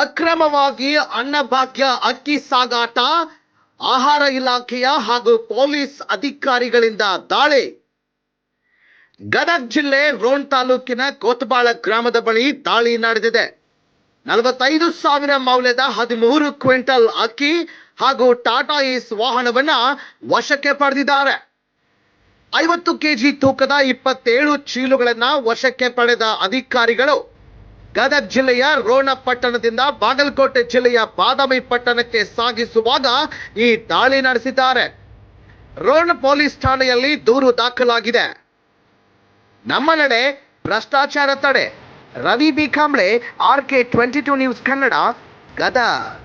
ಅಕ್ರಮವಾಗಿ ಅನ್ನಭಾಗ್ಯ, ಅಕ್ಕಿ ಸಾಗಾಟ, ಆಹಾರ ಇಲಾಖೆಯ ಹಾಗೂ ಪೊಲೀಸ್ ಅಧಿಕಾರಿಗಳಿಂದ ದಾಳಿ. ಗದಗ ಜಿಲ್ಲೆ ರೋಣ್ ತಾಲೂಕಿನ ಕೋತಬಾಳ ಗ್ರಾಮದ ಬಳಿ ದಾಳಿ ನಡೆದಿದೆ. ನಲವತ್ತೈದು ಸಾವಿರ ಮೌಲ್ಯದ ಹದಿಮೂರು ಕ್ವಿಂಟಲ್ ಅಕ್ಕಿ ಹಾಗೂ ಟಾಟಾ ಏಸ್ ವಾಹನವನ್ನ ವಶಕ್ಕೆ ಪಡೆದಿದ್ದಾರೆ. ಐವತ್ತು ಕೆಜಿ ತೂಕದ ಇಪ್ಪತ್ತೇಳು ಚೀಲುಗಳನ್ನ ವಶಕ್ಕೆ ಪಡೆದ ಅಧಿಕಾರಿಗಳು ಗದಗ ಜಿಲ್ಲೆಯ ರೋಣ ಪಟ್ಟಣದಿಂದ ಬಾಗಲಕೋಟೆ ಜಿಲ್ಲೆಯ ಬಾದಾಮಿ ಪಟ್ಟಣಕ್ಕೆ ಸಾಗಿಸುವಾಗ ಈ ದಾಳಿ ನಡೆಸಿದ್ದಾರೆ. ರೋಣ ಪೊಲೀಸ್ ಠಾಣೆಯಲ್ಲಿ ದೂರು ದಾಖಲಾಗಿದೆ. ನಮ್ಮ ನಡೆ ಭ್ರಷ್ಟಾಚಾರ ತಡೆ. Ravi B Kamble, R K twenty two news Kannada, Gadag.